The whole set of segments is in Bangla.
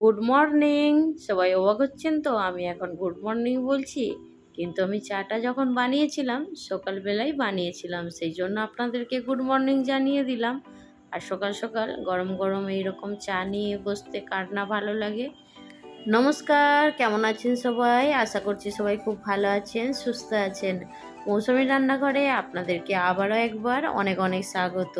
গুড মর্নিং সবাই অবাক হচ্ছেন তো, আমি এখন গুড মর্নিং বলছি। কিন্তু আমি চাটা যখন বানিয়েছিলাম, সকালবেলায় বানিয়েছিলাম, সেই জন্য আপনাদেরকে গুড মর্নিং জানিয়ে দিলাম। আর সকাল সকাল গরম গরম এইরকম চা নিয়ে বসতে কার না ভালো লাগে। নমস্কার, কেমন আছেন সবাই? আশা করছি সবাই খুব ভালো আছেন, সুস্থ আছেন। মৌসুমি রান্নাঘরে আপনাদেরকে আবারও একবার অনেক অনেক স্বাগত।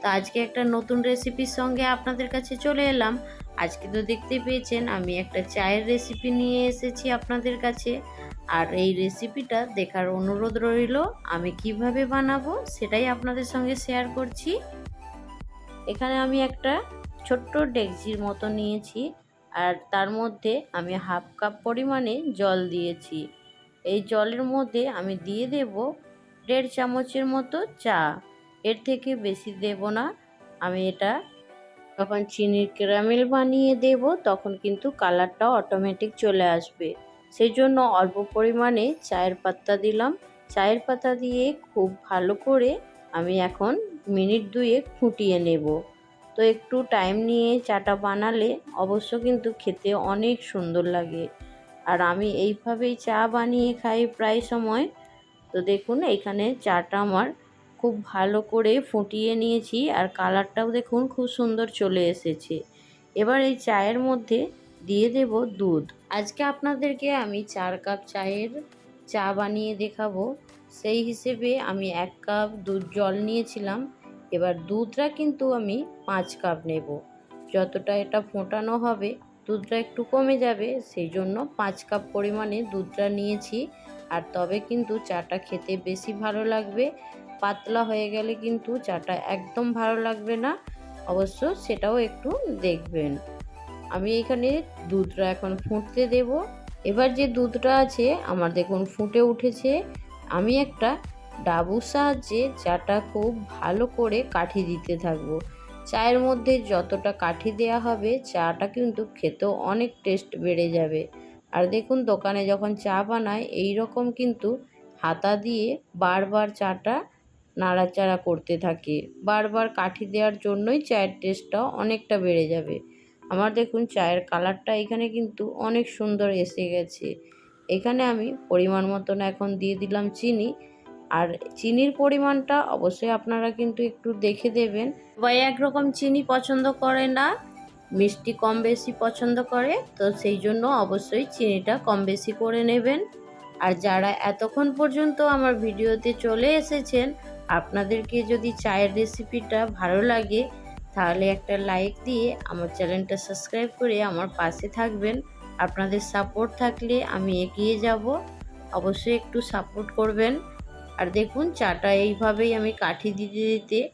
তো আজকে একটা নতুন রেসিপির সঙ্গে আপনাদের কাছে চলে এলাম। আজকে তো দেখতে পেয়েছেন, আমি একটা চায়ের রেসিপি নিয়ে এসেছি আপনাদের কাছে। আর এই রেসিপিটা দেখার অনুরোধ রইল, আমি কীভাবে বানাবো সেটাই আপনাদের সঙ্গে শেয়ার করছি। এখানে আমি একটা ছোট্ট ডেকচির মতো নিয়েছি, আর তার মধ্যে আমি হাফ কাপ পরিমাণে জল দিয়েছি। এই জলের মধ্যে আমি দিয়ে দেব দেড় চামচের মতো চা। এর থেকে বেশি দেব না, আমি এটা যখন চিনির ক্যারামেল বানিয়ে দেব, তখন কিন্তু কালারটা অটোমেটিক চলে আসবে। সেই জন্য অল্প পরিমাণে চায়ের পাতা দিলাম। চায়ের পাতা দিয়ে খুব ভালো করে আমি এখন মিনিট দুয়েক ফুটিয়ে নেব। তো একটু টাইম নিয়ে চাটা বানালে অবশ্য কিন্তু খেতে অনেক সুন্দর লাগে। আর আমি এইভাবেই চা বানিয়ে খাই প্রায় সময়। তো দেখুন, এখানে চাটা আমার খুব ভালো করে ফুটিয়ে নিয়েছি আর কালারটাও দেখুন খুব সুন্দর চলে এসেছে। এবার এই চায়ের মধ্যে দিয়ে দেব দুধ। আজকে আপনাদেরকে আমি চার কাপ চায়ের চা বানিয়ে দেখাবো। সেই হিসেবে আমি এক কাপ দুধ জল নিয়েছিলাম। এবার দুধটা কিন্তু আমি পাঁচ কাপ নেব। যতটা এটা ফোটানো হবে, দুধটা একটু কমে যাবে, সেই জন্য পাঁচ কাপ পরিমাণে দুধটা নিয়েছি। আর তবে কিন্তু চাটা খেতে বেশি ভালো লাগবে। পাতলা হয়ে গেলে কিন্তু চাটা একদম ভালো লাগবে না। অবশ্য সেটাও একটু দেখবেন। আমি এখানে দুধটা এখন ফুটতে দেব। এবার যে দুধটা আছে, আমার দেখুন ফুটে উঠেছে। আমি একটা ডাবুর সাহায্যে চাটা খুব ভালো করে কাঠি দিতে থাকব। চায়ের মধ্যে যতটা কাঠি দেওয়া হবে, চাটা কিন্তু খেতেও অনেক টেস্ট বেড়ে যাবে। আর দেখুন দোকানে যখন চা বানায় এই রকম কিন্তু হাতা দিয়ে বারবার চাটা নাড়াচাড়া করতে থাকে। বারবার কাঠি দেওয়ার জন্যই চায়ের টেস্টটা অনেকটা বেড়ে যাবে। আমার দেখুন চায়ের কালারটা এখানে কিন্তু অনেক সুন্দর এসে গেছে। এখানে আমি পরিমাণ মতন এখন দিয়ে দিলাম চিনি। আর চিনির পরিমাণটা অবশ্যই আপনারা কিন্তু একটু দেখে দেবেন। বা একরকম চিনি পছন্দ করে না, মিষ্টি কম বেশি পছন্দ করে, তো সেই জন্য অবশ্যই চিনিটা কম বেশি করে নেবেন। আর যারা এতক্ষণ পর্যন্ত আমার ভিডিওতে চলে এসেছেন আপনাদেরকে যদি চায়ের রেসিপিটা ভালো লাগে, তাহলে একটা লাইক দিয়ে আমার চ্যানেলটা সাবস্ক্রাইব করে আমার পাশে থাকবেন। আপনাদের সাপোর্ট থাকলে আমি এগিয়ে যাব। অবশ্যই একটু সাপোর্ট করবেন। আর দেখুন, চাটা এইভাবেই আমি কাঠি দিতে দিতে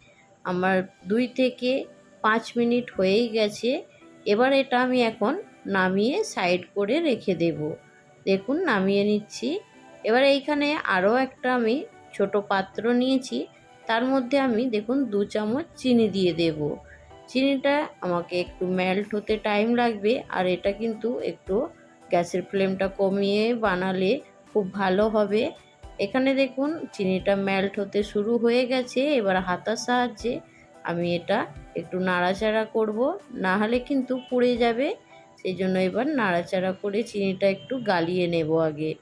আমার দুই থেকে পাঁচ মিনিট হয়েই গেছে। এবার এটা আমি এখন নামিয়ে সাইড করে রেখে দেব। দেখুন, নামিয়ে নিচ্ছি। এবার এইখানে আরও একটা আমি ছোট পাত্র নিয়েছি, তার মধ্যে আমি দেখুন দু চামচ চিনি দিয়ে দেব। চিনিটা আমাকে একটু মেল্ট হতে টাইম লাগবে, আর এটা কিন্তু একটু গ্যাসের ফ্লেমটা কমিয়ে বানালে খুব ভালো হবে। এখানে দেখুন চিনিটা মেল্ট হতে শুরু হয়ে গেছে, এবার হাতার সাহায্যে আমি এটা একটু নাড়াচাড়া করব, না হলে কিন্তু পুড়ে যাবে। সেই জন্য এবার নাড়াচাড়া করে চিনিটা একটু গালিয়ে নেব আগে।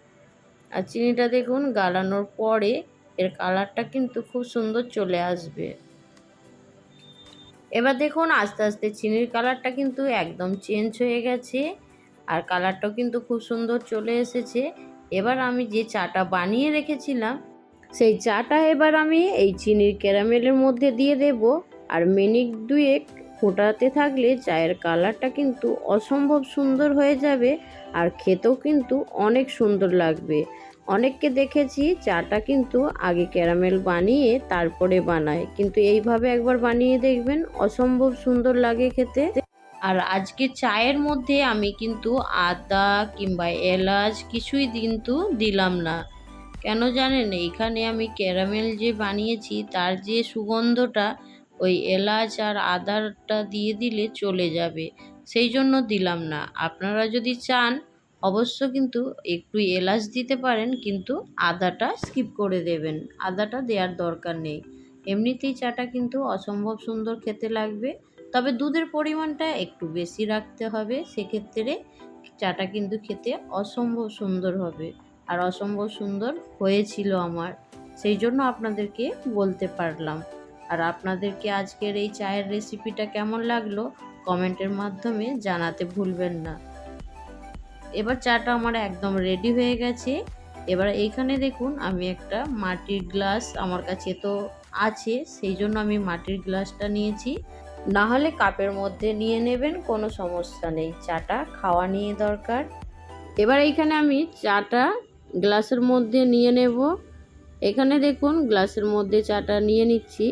আর চিনিটা দেখুন গালানোর পরে এর কালারটা কিন্তু খুব সুন্দর চলে আসবে। এবার দেখুন, আস্তে আস্তে চিনির কালারটা কিন্তু একদম চেঞ্জ হয়ে গেছে আর কালারটাও কিন্তু খুব সুন্দর চলে এসেছে। এবার আমি যে চাটা বানিয়ে রেখেছিলাম, সেই চাটা এবার আমি এই চিনির ক্যারামেলের মধ্যে দিয়ে দেব। আর মিনিট দুয়েক ফোটাতে থাকলে চায়ের কালারটা কিন্তু অসম্ভব সুন্দর হয়ে যাবে আর খেতেও কিন্তু অনেক সুন্দর লাগবে। অনেককে দেখেছি, চাটা কিন্তু আগে ক্যারামেল বানিয়ে তারপরে বানায়। কিন্তু এইভাবে একবার বানিয়ে দেখবেন, অসম্ভব সুন্দর লাগে খেতে। আর আজকে চায়ের মধ্যে আমি কিন্তু আদা কিংবা এলাচ কিছুই কিন্তু দিলাম না। কেন জানেন? এখানে আমি ক্যারামেল যে বানিয়েছি, তার যে সুগন্ধটা, ওই এলাচ আর আদারটা দিয়ে দিলে চলে যাবে। সেই জন্য দিলাম না। আপনারা যদি চান অবশ্য কিন্তু একটু এলাচ দিতে পারেন, কিন্তু আদাটা স্কিপ করে দেবেন। আদাটা দেওয়ার দরকার নেই। এমনিতেই চাটা কিন্তু অসম্ভব সুন্দর খেতে লাগবে। তবে দুধের পরিমাণটা একটু বেশি রাখতে হবে। সেক্ষেত্রে চাটা কিন্তু খেতে অসম্ভব সুন্দর হবে আর অসম্ভব সুন্দর হয়েছিল আমার। সেই জন্য আপনাদেরকে বলতে পারলাম। আর আপনাদেরকে আজকের এই চায়ের রেসিপিটা কেমন লাগল? কমেন্টের মাধ্যমে জানাতে ভুলবেন না। এবার চাটা আমার একদম রেডি হয়ে গেছে। এবার এইখানে দেখুন, আমি একটা মাটির গ্লাস আমার কাছে তো আছে, সেই জন্য আমি মাটির গ্লাসটা নিয়েছি। না হলে কাপের মধ্যে নিয়ে নেবেন, কোনো সমস্যা নেই। চাটা খাওয়া নিয়ে দরকার। এবার এইখানে আমি চাটা গ্লাসের মধ্যে নিয়ে নেব। এখানে দেখুন গ্লাসের মধ্যে চাটা নিয়ে নিচ্ছি।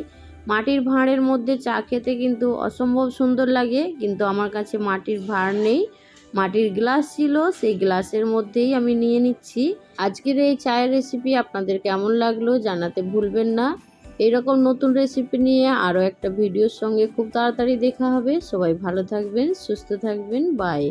মাটির ভাঁড়ের মধ্যে চা খেতে কিন্তু অসম্ভব সুন্দর লাগে, কিন্তু আমার কাছে মাটির ভাঁড় নেই। মাটির গ্লাস ছিল, সেই গ্লাসের মধ্যেই আমি নিয়ে নিচ্ছি। আজকের এই চায়ের রেসিপি আপনাদের কেমন লাগল জানাতে ভুলবেন না। এইরকম নতুন রেসিপি নিয়ে আরও একটা ভিডিওর সঙ্গে খুব তাড়াতাড়ি দেখা হবে। সবাই ভালো থাকবেন, সুস্থ থাকবেন বাই